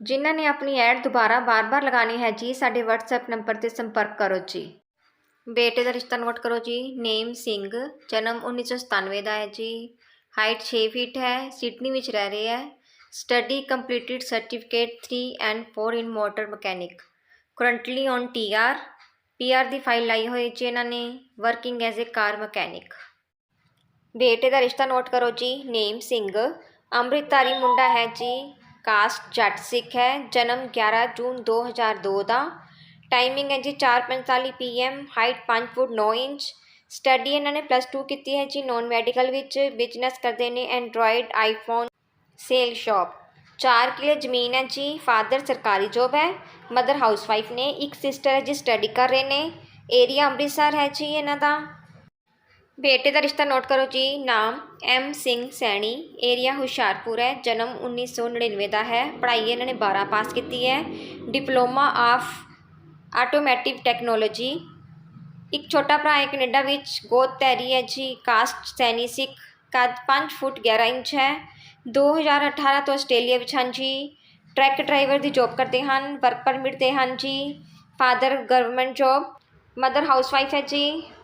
ਜਿਨ੍ਹਾਂ ਨੇ ਆਪਣੀ ਐਡ ਦੁਬਾਰਾ ਬਾਰ-ਬਾਰ ਲਗਾਣੀ ਹੈ ਜੀ, ਸਾਡੇ WhatsApp ਨੰਬਰ ਤੇ ਸੰਪਰਕ ਕਰੋ ਜੀ। ਬੇਟੇ ਦਾ ਰਿਸ਼ਤਾ ਨੋਟ ਕਰੋ ਜੀ, ਨੇਮ ਸਿੰਘ, ਜਨਮ 1997 ਦਾ ਹੈ ਜੀ। ਹਾਈਟ 6 ਫੀਟ ਹੈ, ਸਿਡਨੀ ਵਿੱਚ ਰਹਿ ਰਹੇ ਹੈ। Study completed certificate 3 and 4 in motor mechanic. Currently on TR PR the file ਲਾਈ ਹੋਈ ਜੀ ਇਹਨਾਂ ਨੇ, working as a car mechanic. ਬੇਟੇ ਦਾ ਰਿਸ਼ਤਾ ਨੋਟ ਕਰੋ ਜੀ, ਨੇਮ ਸਿੰਘ, ਅੰਮ੍ਰਿਤਧਾਰੀ ਮੁੰਡਾ ਹੈ ਜੀ। ਕਾਸਟ ਜੱਟ ਸਿੱਖ ਹੈ, ਜਨਮ 11 ਜੂਨ 2002 ਦਾ ਟਾਈਮਿੰਗ ਹੈ ਜੀ 4:45 PM height 5 foot 9 inch. Study ਇਹਨਾਂ ਨੇ ਪਲੱਸ 2 ਕੀਤੀ ਹੈ ਜੀ ਨੌਨ ਮੈਡੀਕਲ ਵਿੱਚ। ਬਿਜ਼ਨਸ ਕਰਦੇ ਨੇ ਐਂਡਰੋਇਡ ਆਈਫੋਨ ਸੇਲ ਸ਼ਾਪ 4 ਕਿਲੇ ਜ਼ਮੀਨ ਹੈ ਜੀ ਫਾਦਰ ਸਰਕਾਰੀ ਜੋਬ ਹੈ ਮਦਰ ਹਾਊਸਵਾਈਫ ਨੇ। ਇੱਕ ਸਿਸਟਰ ਹੈ ਜੀ ਸਟੱਡੀ ਕਰ ਰਹੇ ਨੇ। ਏਰੀਆ ਅੰਮ੍ਰਿਤਸਰ ਹੈ ਜੀ ਇਹਨਾਂ ਦਾ। ਬੇਟੇ ਦਾ ਰਿਸ਼ਤਾ ਨੋਟ ਕਰੋ ਜੀ, ਨਾਮ ਐਮ ਸਿੰਘ ਸੈਣੀ ਏਰੀਆ ਹੁਸ਼ਿਆਰਪੁਰ ਹੈ, ਜਨਮ 1999 ਦਾ ਹੈ, ਪੜ੍ਹਾਈ ਇਹਨਾਂ ਨੇ 12 ਪਾਸ ਕੀਤੀ ਹੈ, ਡਿਪਲੋਮਾ ਆਫ ਆਟੋਮੈਟਿਵ ਟੈਕਨੋਲੋਜੀ, ਇੱਕ ਛੋਟਾ ਭਰਾ ਹੈ ਕੈਨੇਡਾ ਵਿੱਚ ਗੋਦ ਤੈਰੀ ਹੈ ਜੀ, ਕਾਸਟ ਸੈਣੀ ਸਿੱਖ, ਕੱਦ 5 ਫੁੱਟ 11 ਇੰਚ ਹੈ 2018 ਤੋਂ ਆਸਟ੍ਰੇਲੀਆ ਵਿੱਚ ਹਨ ਜੀ, ਟਰੱਕ ਡਰਾਈਵਰ ਦੀ ਜੌਬ ਕਰਦੇ ਹਨ, ਵਰਕ ਪਰਮਿਟ ਤੇ ਹਨ ਜੀ, father government job, mother housewife ਹੈ ਜੀ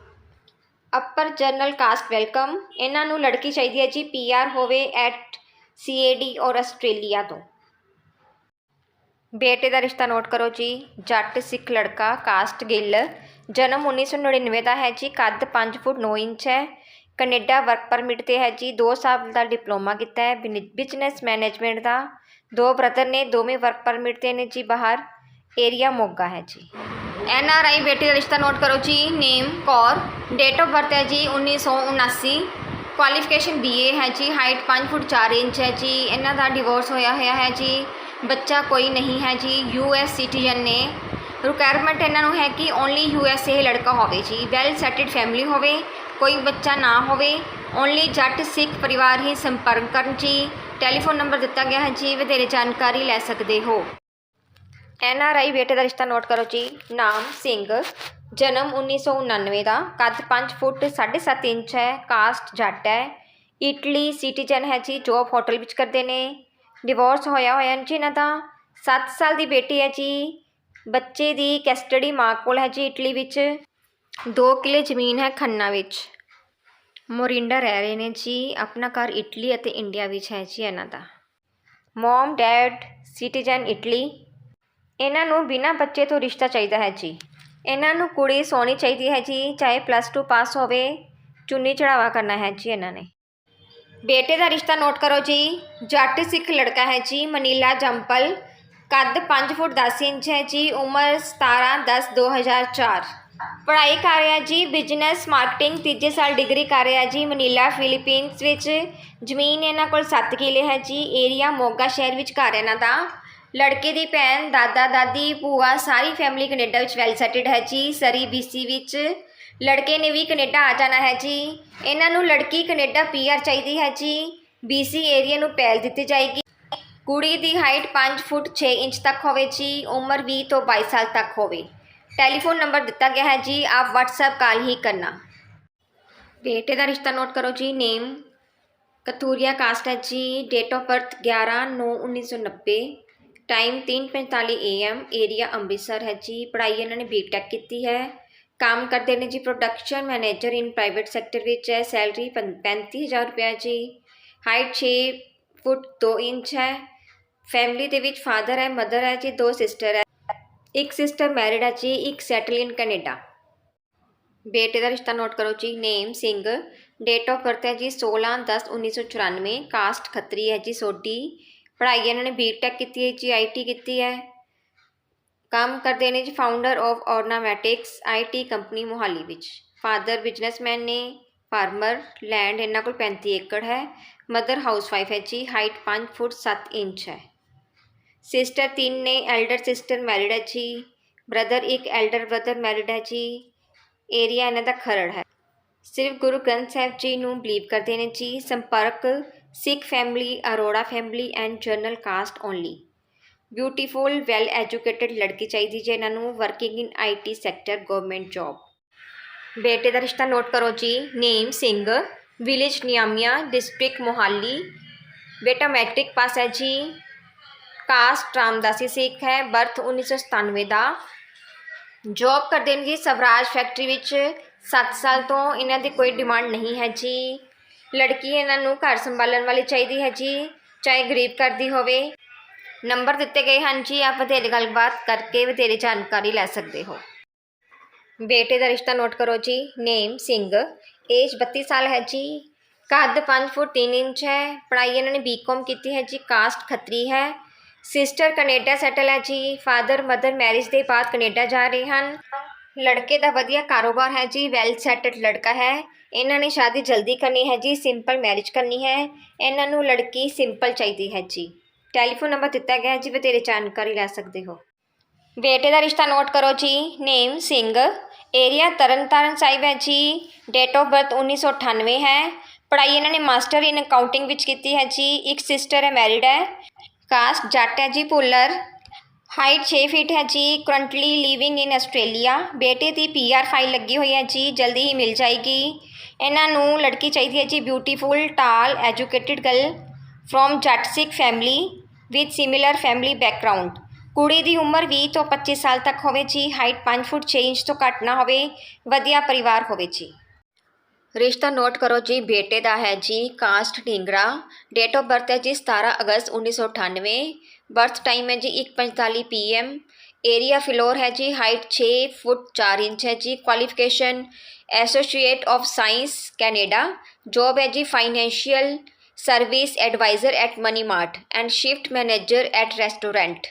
ਅਪਰ ਜਨਰਲ ਕਾਸਟ ਵੈਲਕਮ ਇਹਨਾਂ ਨੂੰ ਲੜਕੀ ਚਾਹੀਦੀ ਹੈ ਜੀ ਪੀਆਰ ਹੋਵੇ ਐਟ ਸੀਏਡੀ ਔਰ ਆਸਟ੍ਰੇਲੀਆ ਤੋਂ। ਬੇਟੇ ਦਾ ਰਿਸ਼ਤਾ ਨੋਟ ਕਰੋ ਜੀ। ਜੱਟ, ਸਿੱਖ ਲੜਕਾ ਕਾਸਟ ਗਿੱਲ। ਜਨਮ 1999 ਦਾ ਹੈ ਜੀ। ਕੱਦ 5 ਫੁੱਟ 9 ਇੰਚ ਹੈ। ਕੈਨੇਡਾ ਵਰਕ ਪਰਮਿਟ ਤੇ ਹੈ ਜੀ। 2 ਸਾਲ ਦਾ ਡਿਪਲੋਮਾ ਕੀਤਾ ਹੈ। ਬਿਜ਼ਨਸ ਮੈਨੇਜਮੈਂਟ ਦਾ। ਦੋ ਬ੍ਰਦਰ ਨੇ, ਦੋਵੇਂ ਵਰਕ ਪਰਮਿਟ ਤੇ ਨੇ ਜੀ ਬਾਹਰ। ਏਰੀਆ ਮੋਗਾ ਹੈ ਜੀ। ਐਨ ਆਰ ਆਈ ਬੇਟੀ ਦਾ ਰਿਸ਼ਤਾ ਨੋਟ ਕਰੋ ਜੀ name Kaur date of birth ਹੈ ਜੀ 1979 ਕੁਆਲੀਫਿਕੇਸ਼ਨ ਬੀਏ ਹੈ ਜੀ ਹਾਈਟ 5 ਫੁੱਟ 4 ਇੰਚ ਹੈ ਜੀ, ਇਹਨਾਂ ਦਾ ਡਿਵੋਰਸ ਹੋਇਆ ਹੋਇਆ ਹੈ ਜੀ, ਬੱਚਾ ਕੋਈ ਨਹੀਂ ਹੈ ਜੀ ਯੂ ਐਸ ਸਿਟੀਜ਼ਨ ਨੇ। ਰਿਕੁਆਇਰਮੈਂਟ ਇਹਨਾਂ ਨੂੰ ਹੈ ਕਿ ਓਨਲੀ ਯੂ ਐਸ ਏ ਲੜਕਾ ਹੋਵੇ ਜੀ ਵੈਲ ਸੈਟਲਡ ਫੈਮਿਲੀ ਹੋਵੇ, ਕੋਈ ਬੱਚਾ ਨਾ ਹੋਵੇ ਓਨਲੀ ਜੱਟ, ਸਿੱਖ ਪਰਿਵਾਰ ਹੀ ਸੰਪਰਕ ਕਰਨ ਜੀ ਟੈਲੀਫੋਨ ਨੰਬਰ ਦਿੱਤਾ ਗਿਆ ਹੈ ਜੀ, ਵਧੇਰੇ ਜਾਣਕਾਰੀ ਲੈ ਸਕਦੇ ਹੋ। ਐਨ ਆਰ ਆਈ ਬੇਟੇ ਦਾ ਰਿਸ਼ਤਾ ਨੋਟ ਕਰੋ ਜੀ। ਨਾਮ ਸਿੰਘ, ਜਨਮ 1999 ਦਾ, ਕੱਦ 5 ਫੁੱਟ 7.5 ਇੰਚ ਹੈ, ਕਾਸਟ ਜੱਟ ਹੈ। ਇਟਲੀ ਸਿਟੀਜ਼ਨ ਹੈ ਜੀ ਜੋਬ ਹੋਟਲ ਵਿੱਚ ਕਰਦੇ ਨੇ। ਡਿਵੋਰਸ ਹੋਇਆ ਹੋਇਆ ਜੀ ਇਹਨਾਂ ਦਾ। 7 ਸਾਲ ਦੀ ਬੇਟੀ ਹੈ ਜੀ। ਬੱਚੇ ਦੀ ਕਸਟਡੀ ਮਾਂ ਕੋਲ ਹੈ ਜੀ ਇਟਲੀ ਵਿੱਚ। 2 ਕਿਲੇ ਜ਼ਮੀਨ ਹੈ ਖੰਨਾ ਵਿੱਚ। ਮੋਰਿੰਡਾ ਰਹਿ ਰਹੇ ਨੇ ਜੀ। ਆਪਣਾ ਘਰ ਇਟਲੀ ਅਤੇ ਇੰਡੀਆ ਵਿੱਚ ਹੈ ਜੀ ਇਹਨਾਂ ਦਾ। Mom, dad, citizen, Italy. ਇਹਨਾਂ ਨੂੰ ਬਿਨਾਂ ਬੱਚੇ ਤੋਂ ਰਿਸ਼ਤਾ ਚਾਹੀਦਾ ਹੈ ਜੀ। ਇਹਨਾਂ ਨੂੰ ਕੁੜੀ ਸੋਹਣੀ ਚਾਹੀਦੀ ਹੈ ਜੀ, ਚਾਹੇ ਪਲੱਸ 2 ਪਾਸ ਹੋਵੇ, ਚੁੰਨੀ ਚੜਾਵਾ ਕਰਨਾ ਹੈ ਜੀ ਇਹਨਾਂ ਨੇ। ਬੇਟੇ ਦਾ ਰਿਸ਼ਤਾ ਨੋਟ ਕਰੋ ਜੀ, ਜੱਟ ਸਿੱਖ ਲੜਕਾ ਹੈ ਜੀ, ਮਨੀਲਾ ਜੰਪਲ, ਕੱਦ 5 ਫੁੱਟ 10 ਇੰਚ ਹੈ ਜੀ, ਉਮਰ 17 10 2004 ਪੜ੍ਹਾਈ ਕਰ ਰਿਹਾ ਜੀ ਬਿਜ਼ਨਸ ਮਾਰਕੀਟਿੰਗ ਤੀਜੇ ਸਾਲ ਡਿਗਰੀ ਕਰ ਰਿਹਾ ਜੀ, ਮਨੀਲਾ ਫਿਲੀਪੀਨਸ ਵਿੱਚ। ਜ਼ਮੀਨ ਇਹਨਾਂ ਕੋਲ 7 ਕਿੱਲੇ ਹੈ ਜੀ ਏਰੀਆ ਮੋਗਾ ਸ਼ਹਿਰ ਵਿੱਚ ਘਰ ਇਹਨਾਂ ਦਾ। ਲੜਕੇ ਦੀ ਭੈਣ, ਦਾਦਾ, ਦਾਦੀ, ਭੂਆ, ਸਾਰੀ ਫੈਮਿਲੀ ਕੈਨੇਡਾ ਵਿੱਚ ਵੈਲ ਸੈਟਲਡ ਹੈ ਜੀ। ਸਰੀ ਬੀਸੀ ਵਿੱਚ ਲੜਕੇ ਨੇ ਵੀ ਕੈਨੇਡਾ ਆ ਜਾਣਾ ਹੈ ਜੀ। ਇਹਨਾਂ ਨੂੰ ਲੜਕੀ ਕੈਨੇਡਾ ਪੀਆਰ ਚਾਹੀਦੀ ਹੈ ਜੀ। ਬੀਸੀ ਏਰੀਆ ਨੂੰ ਪਹਿਲ ਦਿੱਤੀ ਜਾਏਗੀ। ਕੁੜੀ ਦੀ ਹਾਈਟ 5 ਫੁੱਟ 6 ਇੰਚ ਤੱਕ ਹੋਵੇ ਜੀ। ਉਮਰ 20 ਤੋਂ 22 ਸਾਲ ਤੱਕ ਹੋਵੇ। ਟੈਲੀਫੋਨ ਨੰਬਰ ਦਿੱਤਾ ਗਿਆ ਹੈ ਜੀ। ਆਪ WhatsApp ਕਾਲ ਹੀ ਕਰਨਾ। ਬੇਟੇ ਦਾ ਰਿਸ਼ਤਾ ਨੋਟ ਕਰੋ ਜੀ। ਨੇਮ ਕਤੂਰੀਆ ਕਾਸਟ ਹੈ ਜੀ। Date of birth 11 9 1990 time 3:45 AM area Amritsar ਹੈ ਜੀ। ਪੜ੍ਹਾਈ ਇਹਨਾਂ ਨੇ ਬੀਟੈਕ ਕੀਤੀ ਹੈ। ਕੰਮ ਕਰਦੇ ਨੇ ਜੀ production manager in private sector ਵਿੱਚ ਹੈ। ਸੈਲਰੀ 35000 ਰੁਪਏ ਜੀ। ਹਾਈਟ 6 ਫੁੱਟ 2 ਇੰਚ ਹੈ। ਫੈਮਿਲੀ ਦੇ ਵਿੱਚ ਫਾਦਰ ਹੈ ਮਦਰ ਹੈ ਜੀ, ਦੋ ਸਿਸਟਰ ਹੈ। ਇੱਕ ਸਿਸਟਰ ਮੈਰਿਡ ਹੈ ਜੀ, ਇੱਕ ਸੈਟਲ ਇਨ ਕੈਨੇਡਾ ਬੇਟੇ ਦਾ ਰਿਸ਼ਤਾ ਨੋਟ ਕਰੋ ਜੀ name Singh. Date of birth ਹੈ ਜੀ 16 10 1994 ਕਾਸਟ ਖੱਤਰੀ ਹੈ ਜੀ ਸੋਢੀ। ਪੜ੍ਹਾਈ ਇਹਨਾਂ ਨੇ ਬੀਟੈਕ ਕੀਤੀ ਹੈ ਜੀ ਆਈਟੀ ਕੀਤੀ ਹੈ। ਕੰਮ ਕਰਦੇ ਨੇ ਜੀ founder of Ornamatics IT company Mohali ਵਿੱਚ। ਫਾਦਰ ਬਿਜ਼ਨਸਮੈਨ ਨੇ ਫਾਰਮਰ ਲੈਂਡ ਇਹਨਾਂ ਕੋਲ 35 ਏਕੜ ਹੈ। ਮਦਰ ਹਾਊਸਵਾਈਫ ਹੈ ਜੀ ਹਾਈਟ 5 ਫੁੱਟ 7 ਇੰਚ ਹੈ। ਸਿਸਟਰ ਤਿੰਨ ਨੇ ਐਲਡਰ ਸਿਸਟਰ ਮੈਰਿਡ ਹੈ ਜੀ। ਬ੍ਰਦਰ ਇੱਕ ਐਲਡਰ ਬ੍ਰਦਰ ਮੈਰਿਡ ਹੈ ਜੀ। ਏਰੀਆ ਇਹਨਾਂ ਦਾ ਖਰੜ ਹੈ। ਸਿਰਫ ਗੁਰੂ ਗ੍ਰੰਥ ਸਾਹਿਬ ਜੀ ਨੂੰ ਬਲੀਵ ਕਰਦੇ ਨੇ ਜੀ। ਸੰਪਰਕ Sikh family Arora family and general caste only beautiful well educated ਲੜਕੀ ਚਾਹੀਦੀ ਜੇ ਇਹਨਾਂ ਨੂੰ working in IT sector government job ਬੇਟੇ ਦਾ ਰਿਸ਼ਤਾ ਨੋਟ ਕਰੋ ਜੀ, name Singh village Niamia district Mohali. ਬੇਟਾ ਮੈਟ੍ਰਿਕ ਪਾਸ ਹੈ ਜੀ ਕਾਸਟ ਰਾਮਦਾਸੀ ਸਿੱਖ ਹੈ ਬਰਥ 1997 ਦਾ. ਜੌਬ ਕਰਦੇ ਨੇ ਜੀ ਸਵਰਾਜ ਫੈਕਟਰੀ ਵਿੱਚ 7 ਸਾਲ ਤੋਂ ਇਹਨਾਂ ਦੀ ਕੋਈ ਡਿਮਾਂਡ ਨਹੀਂ ਹੈ ਜੀ। ਲੜਕੀ ਇਹਨਾਂ ਨੂੰ ਘਰ ਸੰਭਾਲਣ ਵਾਲੀ ਚਾਹੀਦੀ ਹੈ ਜੀ, ਚਾਹੇ ਗਰੀਬ ਘਰ ਦੀ ਹੋਵੇ। ਨੰਬਰ ਦਿੱਤੇ ਗਏ ਹਨ ਜੀ, ਆਪ ਵਧੇਰੇ ਗੱਲਬਾਤ ਕਰਕੇ ਵਧੇਰੇ ਜਾਣਕਾਰੀ ਲੈ ਸਕਦੇ ਹੋ। ਬੇਟੇ ਦਾ ਰਿਸ਼ਤਾ ਨੋਟ ਕਰੋ ਜੀ, ਨੇਮ ਸਿੰਘ ਏਜ 32 ਸਾਲ ਹੈ ਜੀ। ਕੱਦ 5 ਫੁੱਟ 3 ਇੰਚ ਹੈ, ਪੜ੍ਹਾਈ ਇਹਨਾਂ ਨੇ ਬੀਕਾਮ ਕੀਤੀ ਹੈ ਜੀ ਕਾਸਟ ਖੱਤਰੀ ਹੈ। ਸਿਸਟਰ ਕੈਨੇਡਾ ਸੈਟਲ ਹੈ ਜੀ ਫਾਦਰ ਮਦਰ ਮੈਰਿਜ ਦੇ ਬਾਅਦ ਕੈਨੇਡਾ ਜਾ ਰਹੇ ਹਨ। ਲੜਕੇ ਦਾ ਵਧੀਆ ਕਾਰੋਬਾਰ ਹੈ ਜੀ ਵੈਲ ਸੈਟਡ ਲੜਕਾ ਹੈ। ਇਹਨਾਂ ਨੇ ਸ਼ਾਦੀ ਜਲਦੀ ਕਰਨੀ ਹੈ ਜੀ ਸਿੰਪਲ ਮੈਰਿਜ ਕਰਨੀ ਹੈ। ਇਹਨਾਂ ਨੂੰ ਲੜਕੀ ਸਿੰਪਲ ਚਾਹੀਦੀ ਹੈ ਜੀ। ਟੈਲੀਫੋਨ ਨੰਬਰ ਦਿੱਤਾ ਗਿਆ ਹੈ ਜੀ, ਵਧੇਰੇ ਜਾਣਕਾਰੀ ਲੈ ਸਕਦੇ ਹੋ। ਬੇਟੇ ਦਾ ਰਿਸ਼ਤਾ ਨੋਟ ਕਰੋ ਜੀ, ਨੇਮ ਸਿੰਘ। ਏਰੀਆ ਤਰਨਤਾਰਨ ਸਾਹਿਬ ਹੈ ਜੀ ਡੇਟ ਆਫ ਬਰਥ 1998 ਹੈ। ਪੜ੍ਹਾਈ ਇਹਨਾਂ ਨੇ ਮਾਸਟਰ ਇਨ ਅਕਾਊਂਟਿੰਗ ਵਿੱਚ ਕੀਤੀ ਹੈ ਜੀ, ਇੱਕ ਸਿਸਟਰ ਹੈ ਮੈਰਿਡ ਹੈ। ਕਾਸਟ ਜੱਟ ਹੈ ਜੀ, ਭੁੱਲਰ। ਹਾਈਟ 6 ਫੀਟ ਹੈ ਜੀ ਕਰੰਟਲੀ ਲਿਵਿੰਗ ਇਨ ਆਸਟ੍ਰੇਲੀਆ ਬੇਟੇ ਦੀ ਪੀਆਰ ਫਾਈਲ ਲੱਗੀ ਹੋਈ ਹੈ ਜੀ, ਜਲਦੀ ਹੀ ਮਿਲ ਜਾਏਗੀ। ਇਹਨਾਂ ਨੂੰ ਲੜਕੀ ਚਾਹੀਦੀ ਹੈ ਜੀ beautiful tall educated girl from Jatt Sikh family with similar family background ਕੁੜੀ ਦੀ ਉਮਰ 20 ਤੋਂ 25 ਸਾਲ ਤੱਕ ਹੋਵੇ ਜੀ ਹਾਈਟ 5 ਫੁੱਟ 6 ਇੰਚ ਤੋਂ ਘੱਟ ਨਾ ਹੋਵੇ, ਵਧੀਆ ਪਰਿਵਾਰ ਹੋਵੇ ਜੀ। ਰਿਸ਼ਤਾ ਨੋਟ ਕਰੋ ਜੀ ਬੇਟੇ ਦਾ ਹੈ ਜੀ caste Dhingra date of birth ਹੈ ਜੀ 17 ਅਗਸਤ 1998 ਬਰਥ ਟਾਈਮ ਹੈ ਜੀ 1:45 ਪੀਐਮ ਏਰੀਆ ਫਿਲੋਰ ਹੈ ਜੀ ਹਾਈਟ 6 ਫੁੱਟ 4 ਇੰਚ ਹੈ ਜੀ qualification associate of science Canada job ਹੈ ਜੀ financial service advisor at Money Mart and shift manager at restaurant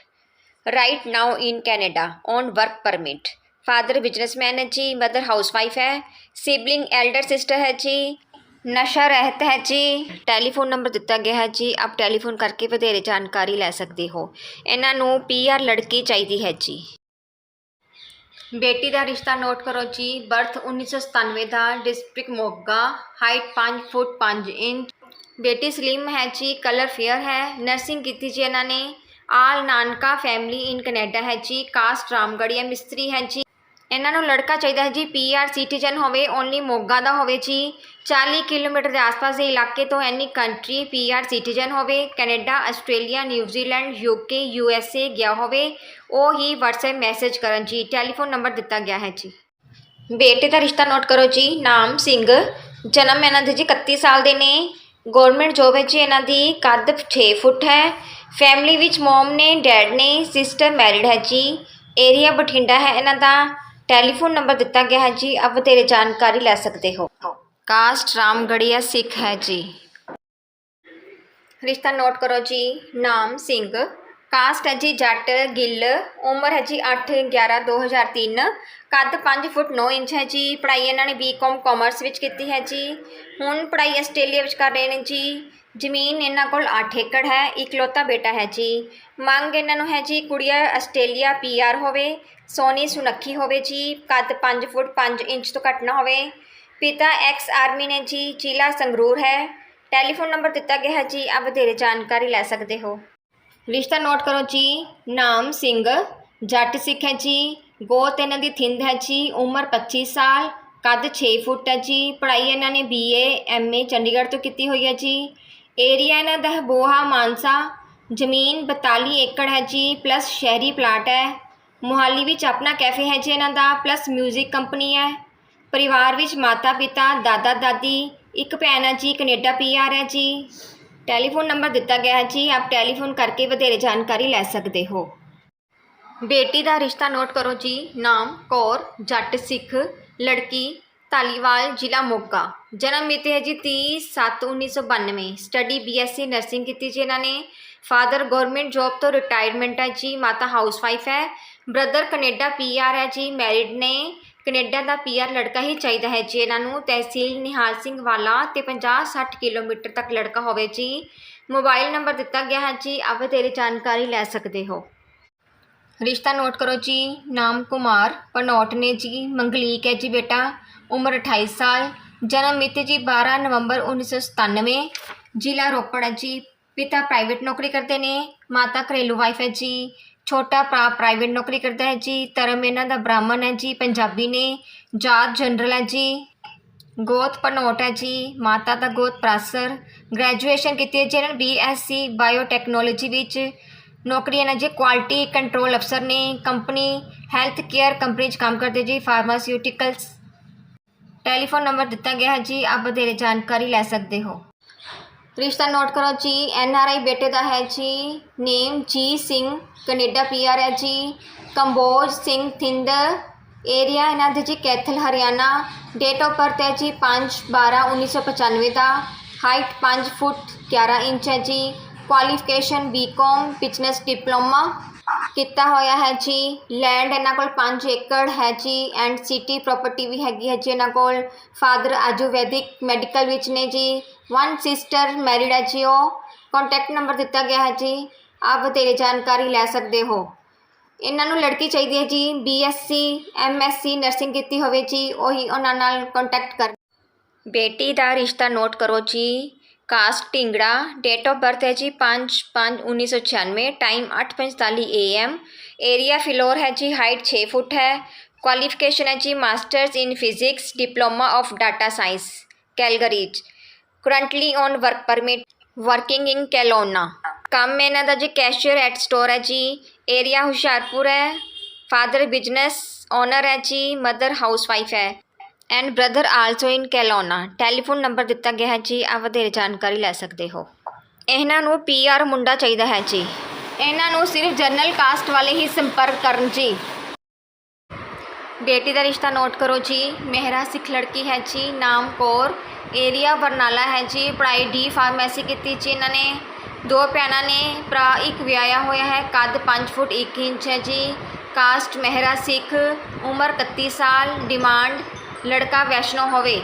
right now in Canada, on work permit. Father businessman है जी मदर हाउसवाइफ है sibling elder sister है जी ਨਸ਼ਾ ਰਹਿਤ ਹੈ ਜੀ ਟੈਲੀਫੋਨ ਨੰਬਰ ਦਿੱਤਾ ਗਿਆ ਹੈ ਜੀ ਆਪ ਟੈਲੀਫੋਨ ਕਰਕੇ ਵਧੇਰੇ ਜਾਣਕਾਰੀ ਲੈ ਸਕਦੇ ਹੋ ਇਹਨਾਂ ਨੂੰ ਪੀਆਰ ਲੜਕੀ ਚਾਹੀਦੀ ਹੈ ਜੀ ਬੇਟੀ ਦਾ ਰਿਸ਼ਤਾ ਨੋਟ ਕਰੋ ਜੀ ਬਰਥ 1997 ਦਾ ਡਿਸਟ੍ਰਿਕਟ ਮੋਗਾ ਹਾਈਟ 5 ਫੁੱਟ 5 ਇੰਚ ਬੇਟੀ ਸਲਿਮ ਹੈ ਜੀ ਕਲਰ ਫੇਅਰ ਹੈ ਨਰਸਿੰਗ ਕੀਤੀ ਜੀ ਇਹਨਾਂ ਨੇ ਆਲ ਨਾਨਕਾ ਫੈਮਿਲੀ ਇਨ ਕੈਨੇਡਾ ਹੈ ਜੀ ਕਾਸਟ ਰਾਮਗੜੀਆ ਮਿਸਤਰੀ ਹੈ ਜੀ ਇਹਨਾਂ ਨੂੰ ਲੜਕਾ ਚਾਹੀਦਾ ਹੈ ਜੀ ਪੀਆਰ ਸਿਟੀਜ਼ਨ ਹੋਵੇ ਓਨਲੀ ਮੋਗਾ ਦਾ ਹੋਵੇ ਜੀ। 40 ਕਿਲੋਮੀਟਰ ਦੇ ਆਸ-ਪਾਸ ਦੇ ਇਲਾਕੇ ਤੋਂ ਐਨੀ ਕੰਟਰੀ ਪੀਆਰ ਸਿਟੀਜ਼ਨ ਹੋਵੇ, Canada, Australia New Zealand UK USA ਗਿਆ ਹੋਵੇ, ਉਹ ਹੀ WhatsApp ਮੈਸੇਜ ਕਰਨ ਜੀ। ਟੈਲੀਫੋਨ ਨੰਬਰ ਦਿੱਤਾ ਗਿਆ ਹੈ ਜੀ। ਬੇਟੇ ਦਾ ਰਿਸ਼ਤਾ ਨੋਟ ਕਰੋ ਜੀ, ਨਾਮ ਸਿੰਘ। ਜਨਮ ਇਹਨਾਂ ਦੇ ਜੀ 31 ਸਾਲ ਦੇ ਨੇ। ਗਵਰਨਮੈਂਟ ਜੋਬ ਹੈ ਜੀ ਇਹਨਾਂ ਦੀ, ਕੱਦ 6 ਫੁੱਟ ਹੈ। ਫੈਮਿਲੀ ਵਿੱਚ ਮਮ ਨੇ ਡੈਡ ਨੇ ਸਿਸਟਰ ਮੈਰਿਡ ਹੈ ਜੀ। ਏਰੀਆ ਬਠਿੰਡਾ ਹੈ ਇਹਨਾਂ ਦਾ। ਟੈਲੀਫੋਨ ਨੰਬਰ ਦਿੱਤਾ ਗਿਆ ਹੈ ਜੀ ਆਪ ਵਧੇਰੇ ਜਾਣਕਾਰੀ ਲੈ ਸਕਦੇ ਹੋ। ਕਾਸਟ ਰਾਮਗੜੀਆ ਸਿੱਖ ਹੈ ਜੀ। ਰਿਸ਼ਤਾ ਨੋਟ ਕਰੋ ਜੀ ਨਾਮ ਸਿੰਘ। ਕਾਸਟ ਹੈ ਜੀ ਜੱਟ ਗਿੱਲ। ਉਮਰ ਹੈ ਜੀ 8 11 2003 ਕੱਦ 5 ਫੁੱਟ 9 ਇੰਚ ਹੈ ਜੀ। ਪੜ੍ਹਾਈ ਇਹਨਾਂ ਨੇ ਬੀਕਾਮ ਕਾਮਰਸ ਵਿੱਚ ਕੀਤੀ ਹੈ ਜੀ। ਹੁਣ ਪੜ੍ਹਾਈ ਆਸਟ੍ਰੇਲੀਆ ਵਿੱਚ ਕਰ ਰਹੇ ਨੇ ਜੀ। ਜ਼ਮੀਨ ਇਹਨਾਂ ਕੋਲ 8 ਏਕੜ ਹੈ, ਇਕਲੌਤਾ ਬੇਟਾ ਹੈ ਜੀ। ਮੰਗ ਇਹਨਾਂ ਨੂੰ ਹੈ ਜੀ, ਕੁੜੀਆ ਆਸਟ੍ਰੇਲੀਆ ਪੀਆਰ ਹੋਵੇ, ਸੋਨੀ ਸੁਨੱਖੀ ਹੋਵੇ ਜੀ, ਕੱਦ 5 ਫੁੱਟ 5 ਇੰਚ ਤੋਂ ਘੱਟ ਨਾ ਹੋਵੇ। ਪਿਤਾ ਐਕਸ ਆਰਮੀ ਨੇ ਜੀ, ਜ਼ਿਲ੍ਹਾ ਸੰਗਰੂਰ ਹੈ। ਟੈਲੀਫੋਨ ਨੰਬਰ ਦਿੱਤਾ ਗਿਆ ਹੈ ਜੀ, ਆਪ ਵਧੇਰੇ ਜਾਣਕਾਰੀ ਲੈ ਸਕਦੇ ਹੋ। ਰਿਸ਼ਤਾ ਨੋਟ ਕਰੋ ਜੀ, ਨਾਮ ਸਿੰਘ, ਜੱਟ ਸਿੱਖ ਹੈ ਜੀ, ਗੋਤ ਇਹਨਾਂ ਦੀ ਥਿੰਦ ਹੈ ਜੀ, ਉਮਰ 25 ਸਾਲ, ਕੱਦ 6 ਫੁੱਟ ਹੈ ਜੀ, ਪੜ੍ਹਾਈ ਇਹਨਾਂ ਨੇ ਬੀਏ ਐਮਏ ਚੰਡੀਗੜ੍ਹ ਤੋਂ ਕੀਤੀ ਹੋਈ ਹੈ ਜੀ। ਏਰੀਆ ਇਹਨਾਂ ਦਾ ਹੈ ਬੋਹਾ, ਮਾਨਸਾ, ਜ਼ਮੀਨ 42 ਏਕੜ ਹੈ ਜੀ ਪਲੱਸ ਸ਼ਹਿਰੀ ਪਲਾਟ ਹੈ। ਮੁਹਾਲੀ ਵਿੱਚ ਆਪਣਾ ਕੈਫੇ ਹੈ ਜੀ ਇਹਨਾਂ ਦਾ ਪਲੱਸ 뮤직 ਕੰਪਨੀ ਹੈ। ਪਰਿਵਾਰ ਵਿੱਚ ਮਾਤਾ ਪਿਤਾ ਦਾਦਾ, ਦਾਦੀ, ਇੱਕ ਭੈਣ ਹੈ ਜੀ, ਕੈਨੇਡਾ ਪੀਆਰ ਹੈ ਜੀ। ਟੈਲੀਫੋਨ ਨੰਬਰ ਦਿੱਤਾ ਗਿਆ ਹੈ ਜੀ, ਆਪ ਟੈਲੀਫੋਨ ਕਰਕੇ ਵਧੇਰੇ ਜਾਣਕਾਰੀ ਲੈ ਸਕਦੇ ਹੋ। ਬੇਟੀ ਦਾ ਰਿਸ਼ਤਾ ਨੋਟ ਕਰੋ ਜੀ, ਨਾਮ ਕੌਰ, ਜੱਟ, ਸਿੱਖ, ਲੜਕੀ ਧਾਲੀਵਾਲ, ਜ਼ਿਲ੍ਹਾ ਮੋਗਾ। ਜਨਮ ਮਿਤੀ ਹੈ ਜੀ 30 7 1992 ਸਟੱਡੀ ਬੀਐਸਸੀ ਨਰਸਿੰਗ ਕੀਤੀ ਜੀ ਇਹਨਾਂ ਨੇ। ਫਾਦਰ ਗਵਰਨਮੈਂਟ ਜੌਬ ਤੋਂ ਰਿਟਾਇਰਮੈਂਟ ਹੈ ਜੀ। ਮਾਤਾ ਹਾਊਸਵਾਈਫ ਹੈ। ਬ੍ਰਦਰ ਕੈਨੇਡਾ ਪੀਆਰ ਹੈ ਜੀ। ਮੈਰਿਡ ਨੇ ਕੈਨੇਡਾ ਦਾ ਪੀਆਰ ਲੜਕਾ ਹੀ ਚਾਹੀਦਾ ਹੈ ਜੀ ਇਹਨਾਂ ਨੂੰ। ਤਹਿਸੀਲ ਨਿਹਾਲ ਸਿੰਘ ਵਾਲਾ ਤੇ 50 60 ਕਿਲੋਮੀਟਰ ਤੱਕ ਲੜਕਾ ਹੋਵੇ ਜੀ। ਮੋਬਾਈਲ ਨੰਬਰ ਦਿੱਤਾ ਗਿਆ ਹੈ ਜੀ। ਆਪ ਤੇਰੀ ਜਾਣਕਾਰੀ ਲੈ ਸਕਦੇ ਹੋ। ਰਿਸ਼ਤਾ ਨੋਟ ਕਰੋ ਜੀ। ਨਾਮ ਕੁਮਾਰ ਪਨੌਟ ਨੇ ਜੀ। ਮੰਗਲੀਕ ਹੈ ਜੀ ਬੇਟਾ। ਉਮਰ 28 ਸਾਲ, ਜਨਮ ਮਿਤੀ ਜੀ 12 ਨਵੰਬਰ 1997 ਜ਼ਿਲ੍ਹਾ ਰੋਪੜ ਹੈ ਜੀ। ਪਿਤਾ ਪ੍ਰਾਈਵੇਟ ਨੌਕਰੀ ਕਰਦੇ ਨੇ, ਮਾਤਾ ਘਰੇਲੂ ਵਾਈਫ ਹੈ ਜੀ। ਛੋਟਾ ਭਰਾ ਪ੍ਰਾਈਵੇਟ ਨੌਕਰੀ ਕਰਦਾ ਹੈ ਜੀ। ਧਰਮ ਇਹਨਾਂ ਦਾ ਬ੍ਰਾਹਮਣ ਹੈ ਜੀ, ਪੰਜਾਬੀ ਨੇ। ਜਾਤ ਜਨਰਲ ਹੈ ਜੀ। ਗੋਤ ਪਨੋਟ ਹੈ ਜੀ। ਮਾਤਾ ਦਾ ਗੋਤ ਪ੍ਰਾਸਰ। ਗ੍ਰੈਜੂਏਸ਼ਨ ਕੀਤੀ ਹੈ ਜੀ ਇਹਨਾਂ ਬੀਐਸਸੀ ਬਾਇਓਟੈਕਨੋਲੋਜੀ ਵਿੱਚ। ਨੌਕਰੀ ਇਹਨਾਂ ਜੀ ਕੁਆਲਿਟੀ ਕੰਟਰੋਲ ਅਫਸਰ ਨੇ। ਕੰਪਨੀ ਹੈਲਥ ਕੇਅਰ ਕੰਪਨੀ 'ਚ ਕੰਮ ਕਰਦੇ ਜੀ। ਫਾਰਮਾਸਿਊਟੀਕਲਸ ਟੈਲੀਫੋਨ ਨੰਬਰ ਦਿੱਤਾ ਗਿਆ ਹੈ। ਜੀ, ਆਪ ਵਧੇਰੇ ਜਾਣਕਾਰੀ ਲੈ ਸਕਦੇ ਹੋ। ਰਿਸ਼ਤਾ ਨੋਟ ਕਰੋ ਜੀ, ਐਨ ਆਰ ਆਈ ਬੇਟੇ ਦਾ ਹੈ ਜੀ, ਨੇਮ ਜੀ ਸਿੰਘ, ਕੈਨੇਡਾ ਪੀ ਆਰ ਹੈ ਜੀ, ਕੰਬੋਜ ਸਿੰਘ ਥਿੰਦ ਏਰੀਆ, ਇਹਨਾਂ ਦੇ ਜੀ Kaithal, Haryana, date of birth ਹੈ ਜੀ 5 12 1995 ਦਾ, ਹਾਈਟ 5 ਫੁੱਟ 11 ਇੰਚ ਹੈ ਜੀ ਕੁਆਲੀਫਿਕੇਸ਼ਨ ਬੀਕਾਮ ਬਿਜ਼ਨਸ ਡਿਪਲੋਮਾ ਕੀਤਾ ਹੋਇਆ ਹੈ ਜੀ। ਲੈਂਡ ਇਹਨਾਂ ਕੋਲ 5 ਏਕੜ ਹੈ ਜੀ ਐਂਡ ਸਿਟੀ ਪ੍ਰਾਪਰਟੀ ਵੀ ਹੈਗੀ ਹੈ ਜੀ ਇਹਨਾਂ ਕੋਲ। ਫਾਦਰ ਆਯੁਰਵੈਦਿਕ ਮੈਡੀਕਲ ਵਿੱਚ ਨੇ ਜੀ। ਵਨ ਸਿਸਟਰ ਮੈਰਿਡ ਹੈ ਜੀ ਉਹ। ਕੰਟੈਕਟ ਨੰਬਰ ਦਿੱਤਾ ਗਿਆ ਹੈ ਜੀ। ਆਪ ਵਧੇਰੇ ਜਾਣਕਾਰੀ ਲੈ ਸਕਦੇ ਹੋ। ਇਹਨਾਂ ਨੂੰ ਲੜਕੀ ਚਾਹੀਦੀ ਹੈ ਜੀ। ਬੀਐਸਸੀ ਐਮਐਸਸੀ ਨਰਸਿੰਗ ਕੀਤੀ ਹੋਵੇ ਜੀ। ਉਹੀ ਉਹਨਾਂ ਨਾਲ ਕੰਟੈਕਟ ਕਰ ਬੇਟੀ ਦਾ ਰਿਸ਼ਤਾ ਨੋਟ ਕਰੋ ਜੀ। Caste Dhingra date of birth ਹੈ ਜੀ 5 5 1996 ਟਾਈਮ 8:45 ਏਐਮ ਏਰੀਆ ਫਿਲੋਰ ਹੈ ਜੀ ਹਾਈਟ 6 ਫੁੱਟ ਹੈ ਕੁਆਲੀਫਿਕੇਸ਼ਨ ਹੈ ਜੀ masters in physics diploma of data science Calgary's currently on work permit working in Kelowna ਕੰਮ ਇਹਨਾਂ ਦਾ ਜੀ ਕੈਸ਼ੀਅਰ ਐਟ ਸਟੋਰ ਹੈ ਜੀ ਏਰੀਆ ਹੁਸ਼ਿਆਰਪੁਰ ਹੈ ਫਾਦਰ ਬਿਜ਼ਨਸ ਓਨਰ ਹੈ ਜੀ ਮਦਰ ਹਾਊਸਵਾਈਫ ਹੈ and brother also in Kelowna telephone number ਦਿੱਤਾ ਗਿਆ ਹੈ ਜੀ ਆ ਵਧੇਰੇ ਜਾਣਕਾਰੀ ਲੈ ਸਕਦੇ ਹੋ। ਇਹਨਾਂ ਨੂੰ ਪੀਆਰ ਮੁੰਡਾ ਚਾਹੀਦਾ ਹੈ ਜੀ। ਇਹਨਾਂ ਨੂੰ ਸਿਰਫ ਜਨਰਲ ਕਾਸਟ ਵਾਲੇ ਹੀ ਸੰਪਰਕ ਕਰਨ ਜੀ। ਬੇਟੀ ਦਾ ਰਿਸ਼ਤਾ ਨੋਟ ਕਰੋ ਜੀ। ਮਹਿਰਾ ਸਿੱਖ ਲੜਕੀ ਹੈ ਜੀ, ਨਾਮ ਕੌਰ। ਏਰੀਆ ਬਰਨਾਲਾ ਹੈ ਜੀ। ਪੜ੍ਹਾਈ ਡੀ ਫਾਰਮੇਸੀ ਕੀਤੀ ਜੀ ਇਹਨਾਂ ਨੇ। ਦੋ ਭੈਣਾਂ ਨੇ, ਭਰਾ ਇੱਕ ਵਿਆਹਿਆ ਹੋਇਆ ਹੈ। ਕੱਦ 5 ਫੁੱਟ 1 ਇੰਚ ਹੈ ਜੀ। ਕਾਸਟ ਮਹਿਰਾ ਸਿੱਖ, ਉਮਰ 31 ਸਾਲ ਡਿਮਾਂਡ ਲੜਕਾ ਵੈਸ਼ਨੋ ਹੋਵੇ।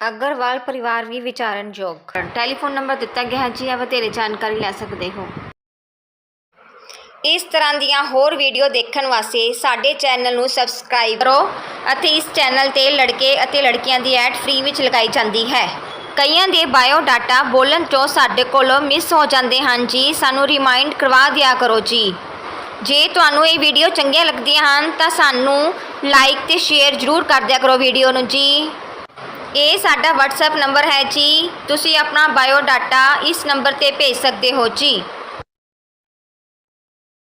ਅਗਰਵਾਲ ਪਰਿਵਾਰ ਵੀ ਵਿਚਾਰਨਯੋਗ ਟੈਲੀਫੋਨ ਨੰਬਰ ਦਿੱਤਾ ਗਿਆ ਹੈ, ਜੀ ਆ ਵਧੇਰੇ ਜਾਣਕਾਰੀ ਲੈ ਸਕਦੇ ਹੋ। ਇਸ ਤਰ੍ਹਾਂ ਦੀਆਂ ਹੋਰ ਵੀਡੀਓ ਦੇਖਣ ਵਾਸਤੇ ਸਾਡੇ ਚੈਨਲ ਨੂੰ ਸਬਸਕ੍ਰਾਈਬ ਕਰੋ ਅਤੇ ਇਸ ਚੈਨਲ ਤੇ ਲੜਕੇ ਅਤੇ ਲੜਕੀਆਂ ਦੀ ਐਡ ਫ੍ਰੀ ਵਿੱਚ ਲਗਾਈ ਜਾਂਦੀ ਹੈ। ਕਈਆਂ ਦੇ ਬਾਇਓ ਡਾਟਾ ਬੋਲਣ ਤੋਂ ਸਾਡੇ ਕੋਲੋਂ ਮਿਸ ਹੋ ਜਾਂਦੇ ਹਨ, ਜੀ ਸਾਨੂੰ ਰਿਮਾਈਂਡ ਕਰਵਾ ਦਿਆ ਕਰੋ, ਜੀ। ਜੇ ਤੁਹਾਨੂੰ ਇਹ ਵੀਡੀਓ ਚੰਗੀਆਂ ਲੱਗਦੀਆਂ ਹਨ ਤਾਂ ਸਾਨੂੰ ਲਾਈਕ ਤੇ ਸ਼ੇਅਰ ਜ਼ਰੂਰ ਕਰ ਦਿਆ ਕਰੋ ਵੀਡੀਓ ਨੂੰ ਜੀ। ਇਹ ਸਾਡਾ WhatsApp ਨੰਬਰ ਹੈ ਜੀ। ਤੁਸੀਂ ਆਪਣਾ ਬਾਇਓ ਡਾਟਾ ਇਸ ਨੰਬਰ ਤੇ ਭੇਜ ਸਕਦੇ ਹੋ ਜੀ।